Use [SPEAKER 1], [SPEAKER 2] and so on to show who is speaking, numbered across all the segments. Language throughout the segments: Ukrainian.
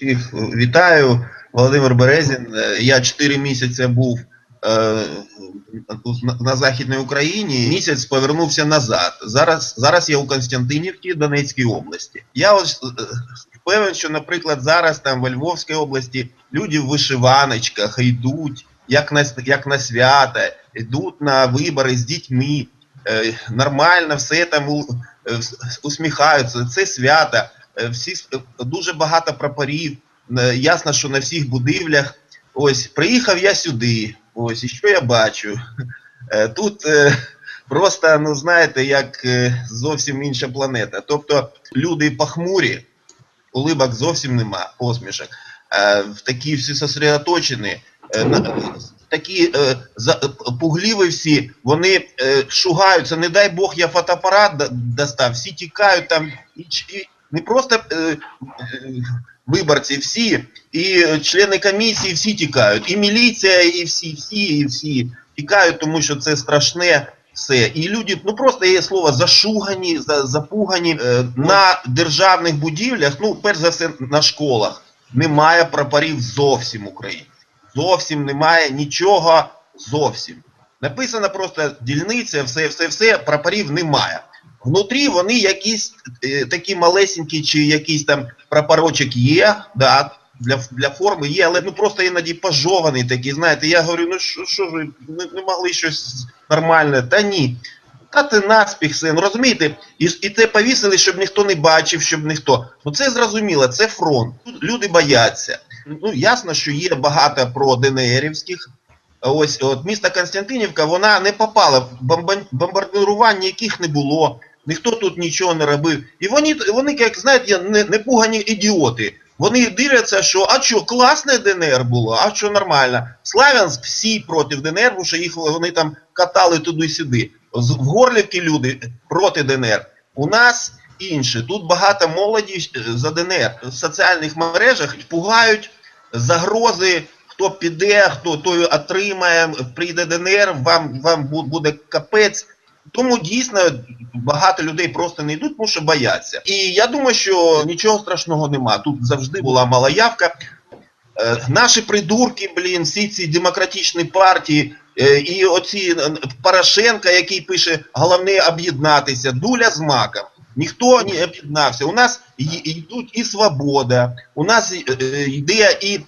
[SPEAKER 1] Всіх вітаю, Володимир Березін. Е, Я 4 місяці був е, на- Західній Україні. Місяць повернувся назад. Зараз, зараз я у Константинівці, Донецькій області. Я ось е, впевнений, що, наприклад, зараз там в Львовській області люди в вишиваночках йдуть, як на, як на свята, йдуть на вибори з дітьми. Е, Нормально все там е, усміхаються. Це свято. Е, Всі дуже багато прапорів. Е, Ясно, що на всіх будівлях. Ось приїхав я сюди. Ось і що я бачу? Е, Тут просто, ну знаєте, як зовсім інша планета. Тобто люди похмурі, улибок зовсім нема, посмішок. Такі всі сосредоточені. Такі пугливі всі, вони шугаються, не дай Бог, я фотоапарат до- достав, всі тікають там, і не просто е, е, виборці, всі, і члени комісії всі тікають, і міліція, і всі, всі, і всі тікають, тому що це страшне все. І люди, ну просто є слово зашугані, за, запугані Е, на державних будівлях, ну перш за все на школах, немає прапорів зовсім України. Зовсім немає нічого зовсім. Написано просто дільниця, все, все, все, прапорів немає. Внутрі вони якісь е, такі малесенькі, чи якийсь там прапорочок є, да, для, для форми є, але ну просто іноді пожований такий, знаєте, я говорю, ну що, що ж ви не, могли щось нормальне? Та ні. Та ти наспіх ну розумієте, і, і це повісили, щоб ніхто не бачив, щоб ніхто. Ну це зрозуміло, це фронт. Тут люди бояться. Ну ясно, що є багато про ДНРівських. Ось от місто Константинівка, вона не попала в бомбардирування, яких не було. Ніхто тут нічого не робив. І вони, вони як знаєте, не, не пугані ідіоти. Вони дивляться, що а що, класне ДНР було, а що нормально. Славянськ всі проти ДНР, бо що їх вони там катали туди-сюди. В Горлівці люди проти ДНР. У нас інше. Тут багато молоді е, за ДНР. В соціальних мережах пугають загрози, хто піде, хто той отримає, прийде ДНР, вам, вам буде капець. Тому дійсно багато людей просто не йдуть, тому що бояться. І я думаю, що нічого страшного нема. Тут завжди була мала явка. Е, наші придурки, блін, всі ці демократичні партії, е, і оці е, Порошенка, який пише головне об'єднатися, дуля з маком. Ніхто не об'єднався. У нас йдуть і свобода, у нас йде і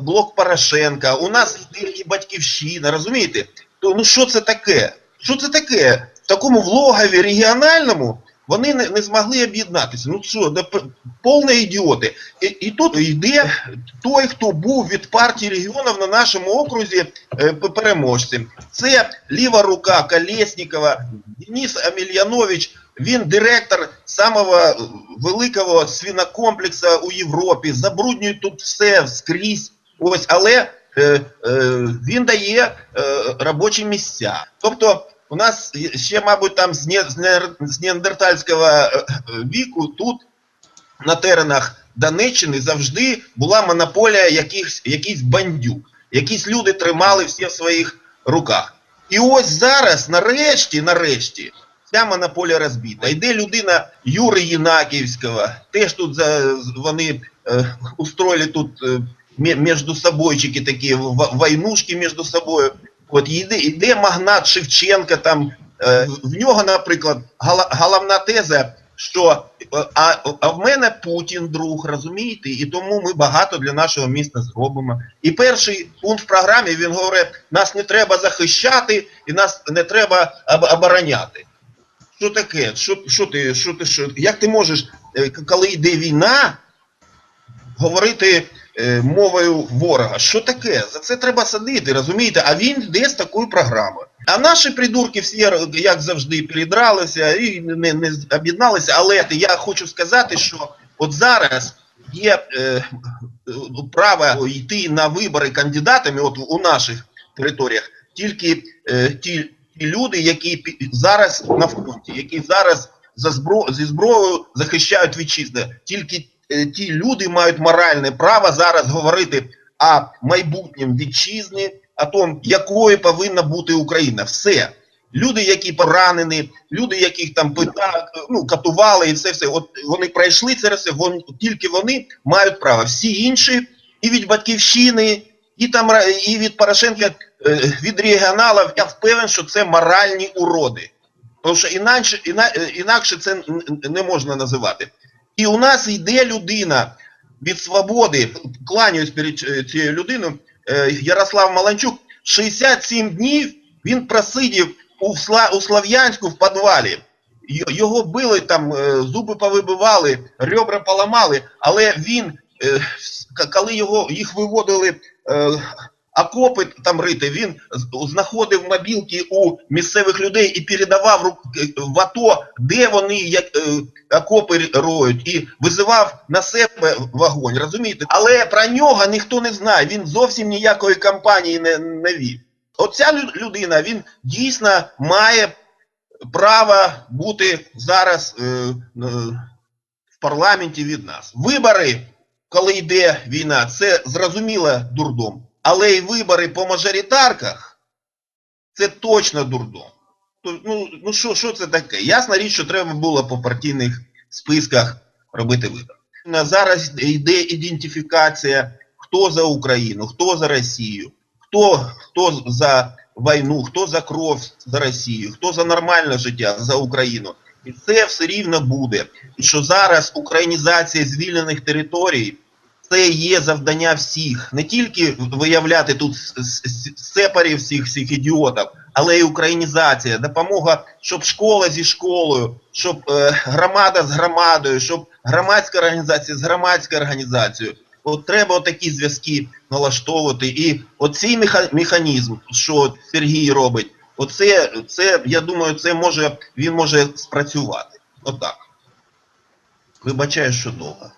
[SPEAKER 1] блок Порошенка, у нас йде і батьківщина, розумієте? То ну що це таке? Що це таке? В такому влогові регіональному вони не, не змогли об'єднатися. Ну що, да, повні ідіоти. І, і тут йде той, хто був від партії регіонів на нашому окрузі е, переможцем. Це ліва рука Колєснікова, Денис Амельянович. Він директор самого великого свинокомплексу у Європі. Забруднює тут все скрізь. Ось, але е, е, він дає е, робочі місця. Тобто у нас ще, мабуть, там з, не, з, не, з неандертальського е, е, віку тут на теренах Донеччини завжди була монополія якихось, якихось бандюк. Якісь люди тримали всі в своїх руках. І ось зараз, нарешті, нарешті, ця монополія розбита. Йде людина Юри Єнаківського, теж тут за, вони е, устроили тут е, між собойчики такі, войнушки між собою. От йде, йде магнат Шевченка, там, е, в нього, наприклад, головна теза, що е, а, а в мене Путін друг, розумієте, і тому ми багато для нашого міста зробимо. І перший пункт в програмі він говорить, нас не треба захищати і нас не треба обороняти. Що таке? Що, що ти, що ти, що, як ти можеш, е, коли йде війна, говорити мовою ворога? Що таке? За це треба садити, розумієте? А він йде з такою програмою. А наші придурки всі, як завжди, передралися і не, не об'єдналися. Але я хочу сказати, що от зараз є е, е, право йти на вибори кандидатами, от у наших територіях, тільки е, ті, люди, які зараз на фронті, які зараз за збро, зі зброєю захищають вітчизну. Тільки е, ті люди мають моральне право зараз говорити о майбутнім вітчизні, о том, якою повинна бути Україна. Все. Люди, які поранені, люди, яких там пита, ну, катували і все все. От вони пройшли через це, вони, тільки вони мають право. Всі інші, і від батьківщини, і там ра- і від Порошенка, е, від регіоналів, я впевнений, що це моральні уроди. Тому що інакше, іна, е, інакше це не можна називати. І у нас йде людина від свободи, кланяюсь перед е, цією людиною, е, Ярослав Маланчук, 67 днів він просидів у, Сла, у Слов'янську в підвалі. Його били там, е, зуби повибивали, ребра поламали, але він, коли його, їх виводили окопи там рити, він знаходив мобілки у місцевих людей і передавав е, в АТО, де вони як, е, окопи роють, і визивав на себе вогонь, розумієте? Але про нього ніхто не знає, він зовсім ніякої кампанії не, не вів. Оця людина, він дійсно має право бути зараз е, е, в парламенті від нас. Вибори, коли йде війна, це зрозуміло дурдом. Але і вибори по мажоритарках це точно дурдом. Ну, ну що, що це таке? Ясна річ, що треба було по партійних списках робити вибори. Зараз йде ідентифікація, хто за Україну, хто за Росію, хто, хто за війну, хто за кров за Росію, хто за нормальне життя за Україну. І це все рівно буде. І що зараз українізація звільнених територій це є завдання всіх. Не тільки виявляти тут сепарів всіх, всіх ідіотів, але й українізація, допомога, щоб школа зі школою, щоб е, громада з громадою, щоб громадська організація з громадською організацією. От треба такі зв'язки налаштовувати. І оцей меха- механізм, що Сергій робить, оце, це, я думаю, це може, він може спрацювати. Отак. Вибачаю, що довго.